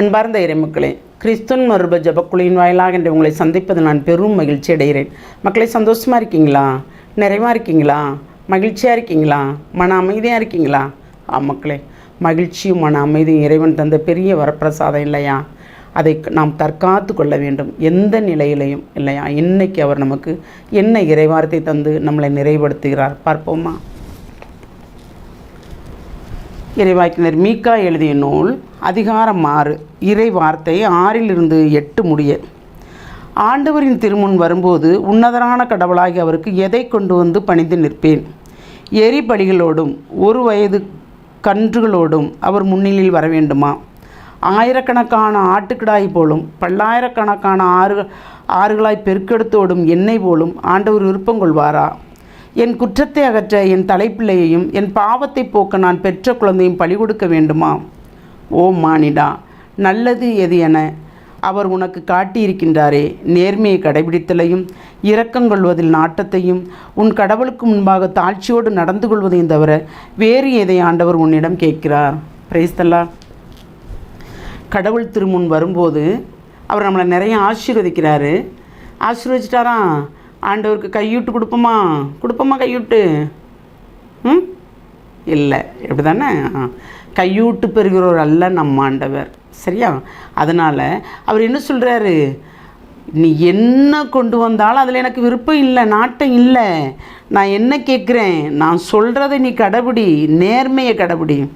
அன்பார்ந்த இறைமக்களே கிறிஸ்துவன் மறுப ஜபக்குழுவின் வாயிலாக என்று உங்களை சந்திப்பது நான் பெரும் மகிழ்ச்சி அடைகிறேன். மக்களை சந்தோஷமாக இருக்கீங்களா? நிறைவாக இருக்கீங்களா? மகிழ்ச்சியாக இருக்கீங்களா? மன அமைதியாக இருக்கீங்களா? ஆ மக்களே மகிழ்ச்சியும் மன அமைதியும் இறைவன் தந்த பெரிய வரப்பிரசாதம் இல்லையா? அதை நாம் தற்காத்து கொள்ள வேண்டும். எந்த நிலையிலையும் இல்லையா? இன்னைக்கு அவர் நமக்கு என்ன இறைவார்த்தை தந்து நம்மளை நிறைவுபடுத்துகிறார்? பார்ப்போமா? இறைவாக்கினர் மீக்கா எழுதிய நூல் அதிகாரம் ஆறு இறை வார்த்தை ஆறிலிருந்து எட்டு முடிய. ஆண்டவரின் திருமுன் வரும்போது உன்னதரான கடவுளாகி அவருக்கு எதை கொண்டு வந்து பணிந்து நிற்பேன்? எரிபலிகளோடும் ஒரு வயது கன்றுகளோடும் அவர் முன்னிலையில் வர வேண்டுமா? ஆயிரக்கணக்கான ஆட்டுக்கிடாய் போலும் பல்லாயிரக்கணக்கான ஆறு ஆறுகளாய் பெருக்கெடுத்தோடும் எண்ணெய் போலும் ஆண்டவர் விருப்பம் கொள்வாரா? என் குற்றத்தை அகற்ற என் தலைப்பிள்ளையையும் என் பாவத்தை போக்க நான் பெற்ற குழந்தையும் பழி கொடுக்க வேண்டுமா? ஓ மானிடா நல்லது எது என அவர் உனக்கு காட்டியிருக்கின்றாரே. நேர்மையை கடைபிடித்தலையும் இரக்கம் கொள்வதில் நாட்டத்தையும் உன் கடவுளுக்கு முன்பாக தாழ்ச்சியோடு நடந்து கொள்வதையும் தவிர வேறு எதை ஆண்டவர் உன்னிடம் கேட்கிறார்? பிரைஸ்தல்லா கடவுள் திருமுன் வரும்போது அவர் நம்மளை நிறைய ஆசீர்வதிக்கிறாரு. ஆசீர்வதிச்சிட்டாரா? ஆண்டவருக்கு கையூட்டு கொடுப்போமா? கொடுப்போமா கையூட்டு? ம்? இல்லை இப்படி தானே கையூட்டு பெறுகிறவர் அல்ல நம்ம ஆண்டவர். சரியா? அதனால் அவர் என்ன சொல்கிறாரு நீ என்ன கொண்டு வந்தாலும் அதில் எனக்கு விருப்பம் இல்லை நாட்டம் இல்லை. நான் என்ன கேட்குறேன்? நான் சொல்கிறத நீ கடைபிடி நேர்மையை கடைபிடி.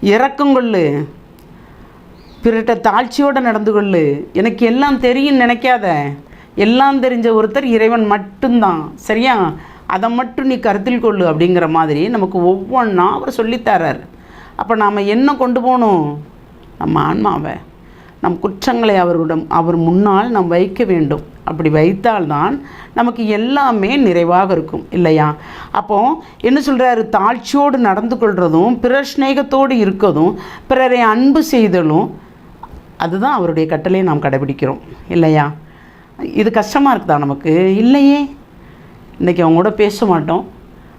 இறக்கம் கொள்ளு. பிறட்ட தாழ்ச்சியோடு நடந்து கொள்ளு. எனக்கு எல்லாம் தெரியும் நினைக்காத. எல்லாம் தெரிஞ்ச ஒருத்தர் இறைவன் மட்டும்தான். சரியா? அதை மட்டும் நீ கருத்தில் கொள்ளு அப்படிங்கிற மாதிரி நமக்கு ஒவ்வொன்றா அவர் சொல்லித்தரார் அப்போ நாம் என்ன கொண்டு போகணும்? நம்ம ஆன்மாவை. நம் குற்றங்களை அவர்களிடம் அவர் முன்னால் நாம் வைக்க வேண்டும். அப்படி வைத்தால்தான் நமக்கு எல்லாமே நிறைவாக இருக்கும். இல்லையா? அப்போ என்ன சொல்கிறாரு தாழ்ச்சியோடு நடந்து கொள்வதும் பிறர் ஸ்நேகத்தோடு இருக்கதும் பிறரை அன்பு செய்தலும் அதுதான் அவருடைய கட்டளையை நாம் கடைபிடிக்கிறோம். இல்லையா? இது கஷ்டமாக இருக்குதா நமக்கு? இல்லையே. இன்றைக்கி அவங்க கூட பேச மாட்டோம்.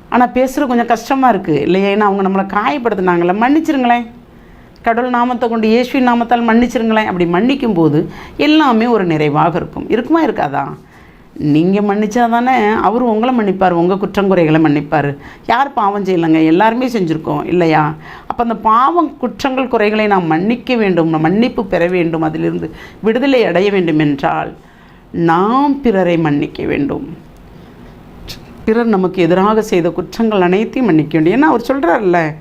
ஆனால் பேசுகிற கொஞ்சம் கஷ்டமாக இருக்குது இல்லையே ஏன்னா அவங்க நம்மளை காயப்படுத்தினாங்களே மன்னிச்சிருங்களேன். கடவுள் நாமத்தை கொண்டு இயேசுவின் நாமத்தால் மன்னிச்சிருங்களேன். அப்படி மன்னிக்கும் போது எல்லாமே ஒரு நிறைவாக இருக்கும். இருக்குமா இருக்காதா? நீங்கள் மன்னிச்சா தானே அவர் உங்களை மன்னிப்பார் உங்கள் குற்றங்குறைகளை மன்னிப்பார். யார் பாவம் செய்யலைங்க? எல்லாருமே செஞ்சுருக்கோம். இல்லையா? அப்போ அந்த பாவம் குற்றங்கள் குறைகளை நாம் மன்னிக்க வேண்டும் மன்னிப்பு பெற வேண்டும் அதிலிருந்து விடுதலை அடைய வேண்டும் என்றால் நாம் பிறரை மன்னிக்க வேண்டும். பிறர் நமக்கு எதிராக செய்த குற்றங்கள் அனைத்தையும் மன்னிக்க வேண்டும். ஏன்னா அவர் சொல்கிறார்ல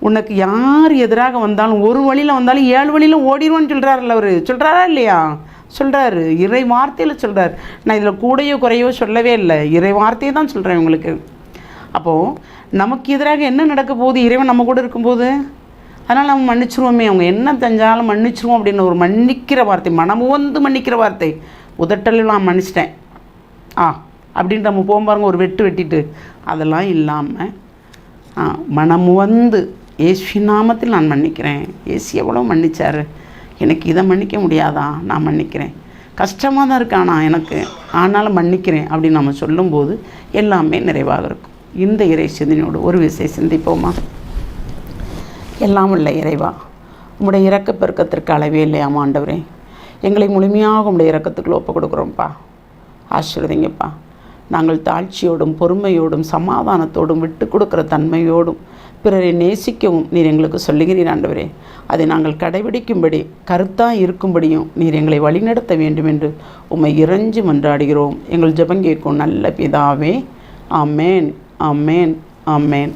உனக்கு யார் எதிராக வந்தாலும் ஒரு வழியில் வந்தாலும் ஏழு வழியில் ஓடிடுவோன்னு சொல்கிறாருல்ல அவர். சொல்கிறாரா இல்லையா? சொல்கிறாரு இறை வார்த்தையில் சொல்கிறார் நான் இதில் கூடையோ குறையோ சொல்லவே இல்லை. இறை வார்த்தையை தான் சொல்கிறேன் உங்களுக்கு. அப்போது நமக்கு எதிராக என்ன நடக்க போகுது? இறைவன் நம்ம கூட இருக்கும்போது? அதனால் நம்ம மன்னிச்சிருவோமே. அவங்க என்ன தெஞ்சாலும் மன்னிச்சிருவோம் அப்படின்னு ஒரு மன்னிக்கிற வார்த்தை மனமுவந்து மன்னிக்கிற வார்த்தை. உதட்டலில் நான் மன்னிச்சிட்டேன். ஆ அப்படின்ட்டு நம்ம போகும் பாருங்க ஒரு வெட்டு வெட்டிட்டு. அதெல்லாம் இல்லாமல் மனமுவந்து ஏசு நாமத்தில் நான் மன்னிக்கிறேன். ஏசு எவ்வளோ மன்னிச்சார். எனக்கு இதை மன்னிக்க முடியாதா? நான் மன்னிக்கிறேன். கஷ்டமாக தான் இருக்கானா எனக்கு. ஆனாலும் மன்னிக்கிறேன் அப்படின்னு நம்ம சொல்லும்போது எல்லாமே நிறைவாக இருக்கும். இந்த இறை சிந்தனையோடு ஒரு விஷயம் சிந்திப்போமா? எல்லாம் உள்ள இறைவா. உங்களுடைய இறக்க பெருக்கத்திற்கு அளவே இல்லையா ஆண்டவரே. எங்களை முழுமையாக உங்களுடைய இறக்கத்துக்குள்ள ஒப்பு கொடுக்குறோம்ப்பா ஆசிர்வதிங்கப்பா. நாங்கள் தாழ்ச்சியோடும் பொறுமையோடும் சமாதானத்தோடும் விட்டு கொடுக்குற தன்மையோடும் பிறரை நேசிக்கவும் நீர் எங்களுக்கு சொல்லுகிறீர் ஆண்டவரே. அதை நாங்கள் கடைபிடிக்கும்படி கருத்தாக இருக்கும்படியும் நீர் எங்களை வழிநடத்த வேண்டும் என்று உம்மை இறைஞ்சு மன்றாடுகிறோம். எங்கள் ஜெபம் நல்ல பிதாவே. ஆமேன் ஆமேன் ஆமேன்.